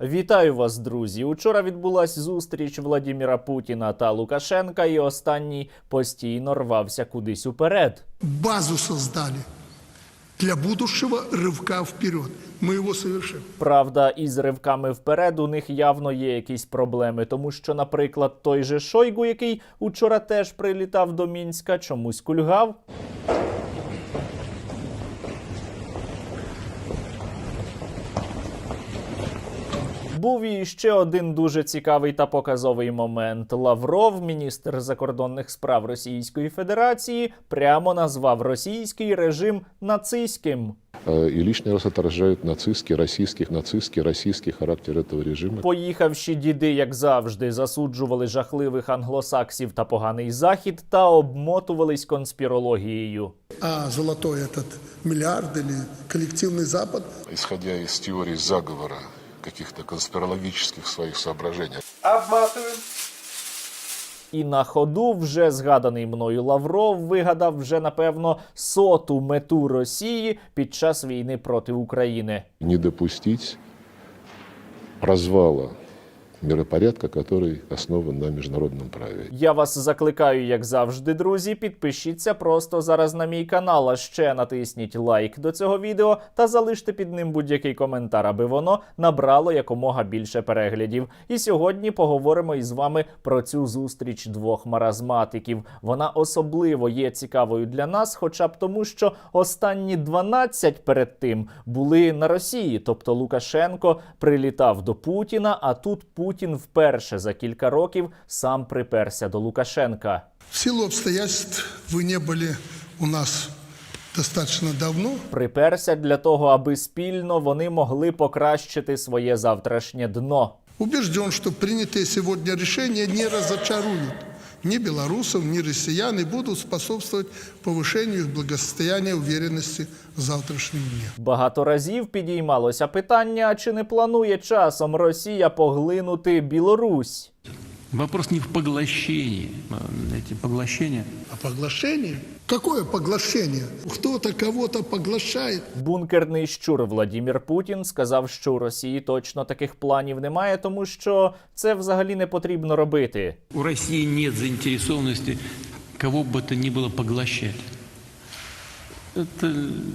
Вітаю вас, друзі! Учора відбулась зустріч Владіміра Путіна та Лукашенка, і останній постійно рвався кудись уперед. базу создали для будущего рывка вперед. Мы его совершим. Правда, із ривками вперед у них явно є якісь проблеми, тому що, наприклад, той же Шойгу, який учора теж прилітав до Мінська, чомусь кульгав. Був і ще один дуже цікавий та показовий момент. Лавров, міністр закордонних справ Російської Федерації, прямо назвав російський режим нацистським. Э, И лишний раз отражают нацистский, российских, нацистский, российский характер этого режима. Поїхавші діди, як завжди, засуджували жахливих англосаксів та поганий захід та обмотувались конспірологією. А золотой этот миллиард или коллективный Запад Исходя из теории заговора, каких-то конспирологических своих соображений, І на ходу вже згаданий мною Лавров вигадав вже напевно соту мету Росії під час війни проти України. не допустіть развала миропорядка, который основан на международном праве. Я вас закликаю, як завжди, друзі. Підпишіться просто зараз на мій канал. А ще натисніть лайк до цього відео та залиште під ним будь-який коментар, аби воно набрало якомога більше переглядів. І сьогодні поговоримо із вами про цю зустріч двох маразматиків. Вона особливо є цікавою для нас, хоча б тому, що останні 12 перед тим були на Росії. Тобто Лукашенко прилітав до Путіна, а тут Путін вперше за кілька років сам приперся до Лукашенка. в силу обстоятельств вы не были у нас достаточно давно. Приперся для того, аби спільно вони могли покращити своє завтрашнє дно. Убежден, что принятые сегодня решения не разочаруют ни белорусов, ни россиян и будут способствовать повышению их благосостояния уверенности в завтрашнем дне. Багато разів підіймалося питання, чи не планує часом Росія поглинути Білорусь. Вопрос не в поглощении. А, Эти поглощения А поглощение? Какое поглощение? Кто-то кого-то поглощает. Бункерний щур Владімір Путін сказав, що у Росії точно таких планів немає, тому що це взагалі не потрібно робити. у России нет заинтересованности кого бы то ни было поглощать. Это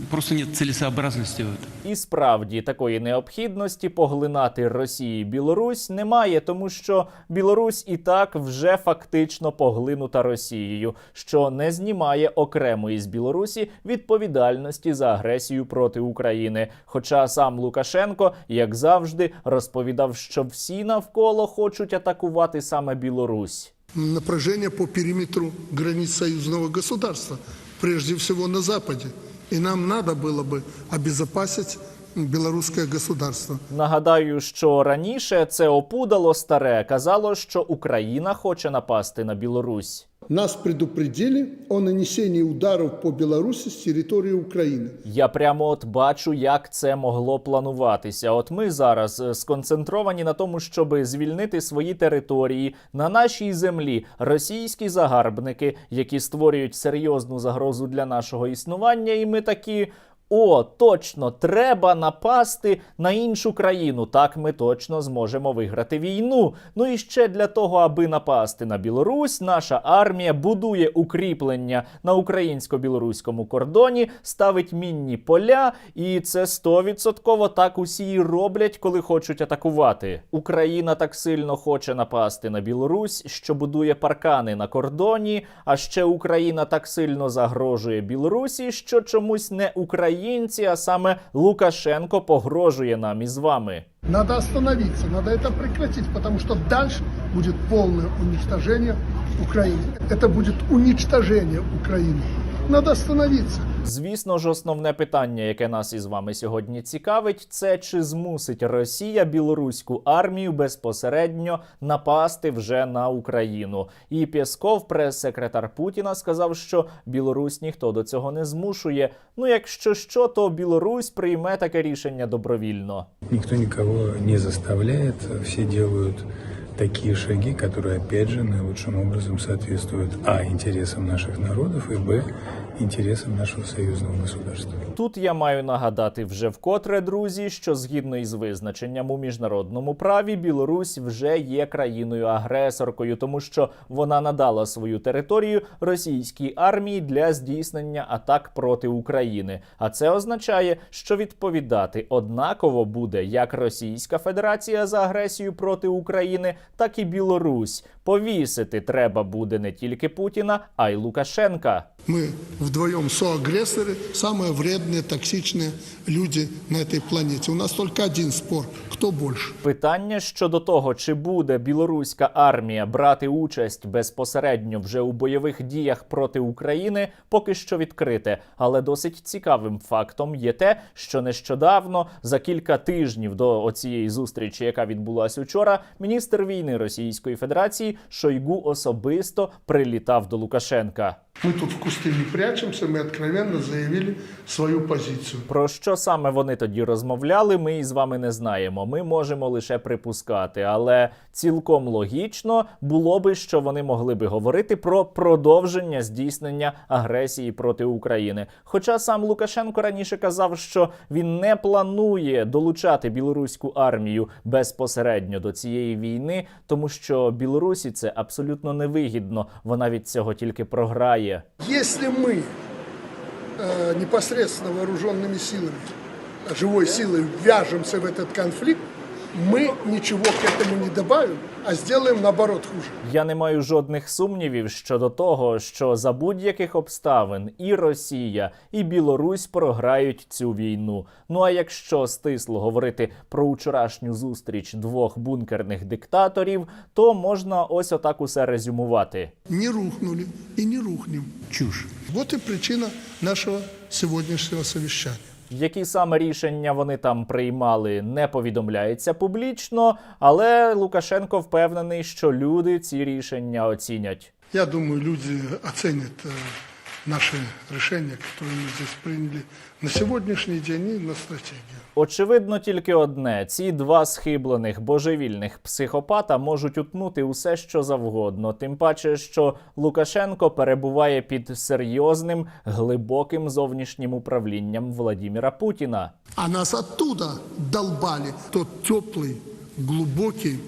просто нет целесообразности. І справді такої необхідності поглинати Росії Білорусь немає, тому що Білорусь і так вже фактично поглинута Росією, що не знімає окремої з Білорусі відповідальності за агресію проти України. Хоча сам Лукашенко, як завжди, розповідав, що всі навколо хочуть атакувати саме Білорусь. Напряжение по периметру границ союзного государства, прежде всего на Западе. И нам надо было бы обезопасить Білоруське государство. Нагадаю, що раніше це опудало старе казало, що Україна хоче напасти на Білорусь. Нас предупредили о нанесенні ударів по Білорусі з території України. Я прямо от бачу, як це могло плануватися. От ми зараз е, сконцентровані на тому, щоб звільнити свої території на нашій землі. Російські загарбники, які створюють серйозну загрозу для нашого існування, і ми такі. О, точно, треба напасти на іншу країну. Так ми точно зможемо виграти війну. Ну і ще для того, аби напасти на Білорусь, наша армія будує укріплення на українсько-білоруському кордоні, ставить мінні поля, і це стовідсотково так усі і роблять, коли хочуть атакувати. Україна так сильно хоче напасти на Білорусь, що будує паркани на кордоні. А ще Україна так сильно загрожує Білорусі, що чомусь не українці, а саме Лукашенко погрожує нам із вами. Надо остановиться, надо это прекратить, потому что дальше будет полное уничтожение Украины. Это будет уничтожение Украины. Надо остановиться. Звісно ж, основне питання, яке нас із вами сьогодні цікавить, це чи змусить Росія білоруську армію безпосередньо напасти вже на Україну. І Пєсков, прес-секретар Путіна, сказав, що Білорусь ніхто до цього не змушує. Ну, якщо що, то Білорусь прийме таке рішення добровільно. Никто никого не заставляет, все делают такие шаги, которые, опять же, наилучшим образом соответствуют а. интересам наших народов и б. интересам нашего союзного государства. Тут я маю нагадати вже вкотре, друзі, що згідно із визначенням у міжнародному праві, Білорусь вже є країною-агресоркою, тому що вона надала свою територію російській армії для здійснення атак проти України. А це означає, що відповідати однаково буде як Російська Федерація за агресію проти України, так і Білорусь. Повісити треба буде не тільки Путіна, а й Лукашенка. Мы вдвоем соагрессоры, самые вредные, токсичные люди на этой планете. У нас только один спор, кто больше. Питання щодо того, чи буде білоруська армія брати участь безпосередньо вже у бойових діях проти України, поки що відкрите. Але досить цікавим фактом є те, що нещодавно, за кілька тижнів до оцієї зустрічі, яка відбулася учора, міністр війни Російської Федерації Шойгу особисто прилітав до Лукашенка. Мы тут в кусты не прячемся, мы откровенно заявили свою позицию. Про що саме вони тоді розмовляли, ми із вами не знаємо. Ми можемо лише припускати, але цілком логічно було би, що вони могли би говорити про продовження здійснення агресії проти України. Хоча сам Лукашенко раніше казав, що він не планує долучати білоруську армію безпосередньо до цієї війни, тому що Білорусі це абсолютно невигідно. Вона від цього тільки програє. Если мы э, непосредственно вооруженными силами, живой силой вяжемся в этот конфликт, мы ничего к этому не добавим, а сделаем наоборот хуже. Я не маю жодних сумнівів щодо того, що за будь-яких обставин і Росія, і Білорусь програють цю війну. Ну а якщо стисло говорити про вчорашню зустріч двох бункерних диктаторів, то можна ось отак усе резюмувати. Не рухнули и не рухнем. Чушь. Вот и причина нашего сегодняшнего совещания. Які саме рішення вони там приймали, не повідомляється публічно, але Лукашенко впевнений, що люди ці рішення оцінять. Я думаю, люди оцінять. э, наши решения, которые мы здесь приняли на сегодняшний день и на стратегию. Очевидно, тільки одне: ці два схиблених божевільних психопата можуть утнути усе, що завгодно. Тим паче, що Лукашенко перебуває під серйозним глибоким зовнішнім управлінням Владіміра Путіна. А нас оттуда долбали. Тот теплый, глубокий,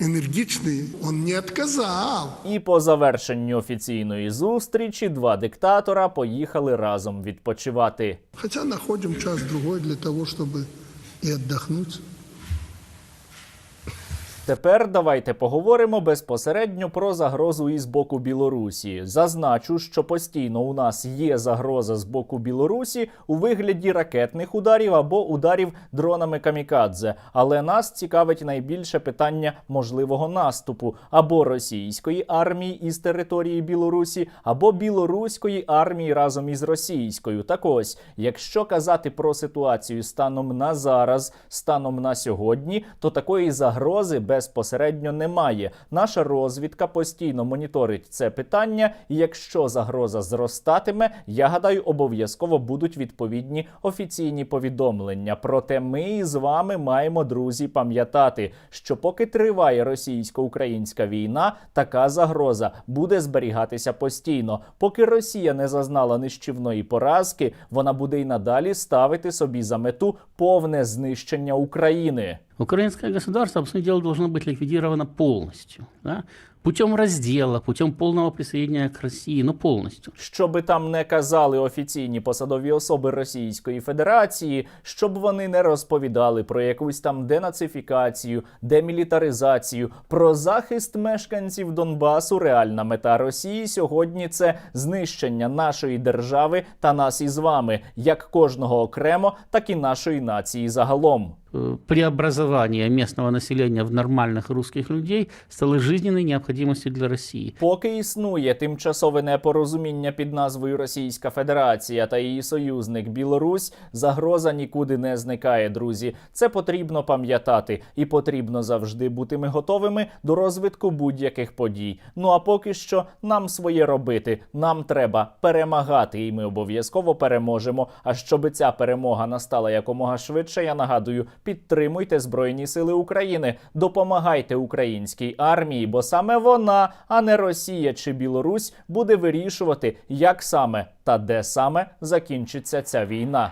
энергичный, он не отказал. І по завершенню офіційної зустрічі два диктатора поїхали разом відпочивати. Хотя находим час-другой для того, чтобы и отдохнуть. Тепер давайте поговоримо безпосередньо про загрозу із боку Білорусі. Зазначу, що постійно у нас є загроза з боку Білорусі у вигляді ракетних ударів або ударів дронами камікадзе. Але нас цікавить найбільше питання можливого наступу або російської армії із території Білорусі, або білоруської армії разом із російською. Так ось, якщо казати про ситуацію станом на зараз, станом на сьогодні, то такої загрози безпосередньо немає. Наша розвідка постійно моніторить це питання, і якщо загроза зростатиме, я гадаю, обов'язково будуть відповідні офіційні повідомлення. Проте ми з вами маємо, друзі, пам'ятати, що поки триває російсько-українська війна, така загроза буде зберігатися постійно. Поки Росія не зазнала нищівної поразки, вона буде й надалі ставити собі за мету повне знищення України. Украинское государство, по сути дела, должно быть ликвидировано полностью. Да? Путем раздела, путем полного присоединения к России, но полностью. Щоби там не казали офіційні посадові особи Російської Федерації, щоб вони не розповідали про якусь там денацифікацію, демілітаризацію, про захист мешканців Донбасу. Реальна мета Росії сьогодні це знищення нашої держави та нас із вами, як кожного окремо, так і нашої нації загалом. Э, Преобразование местного населения в нормальных русских людей стало жизненной необходимостью для России. Поки існує тимчасове непорозуміння під назвою Російська Федерація та її союзник Білорусь, загроза нікуди не зникає, друзі. Це потрібно пам'ятати, і потрібно завжди бути ми готовими до розвитку будь-яких подій. Ну а поки що нам своє робити. Нам треба перемагати, і ми обов'язково переможемо. А щоб ця перемога настала якомога швидше, я нагадую, підтримуйте Збройні Сили України, допомагайте українській армії, бо саме вона, а не Росія чи Білорусь, буде вирішувати, як саме та де саме закінчиться ця війна.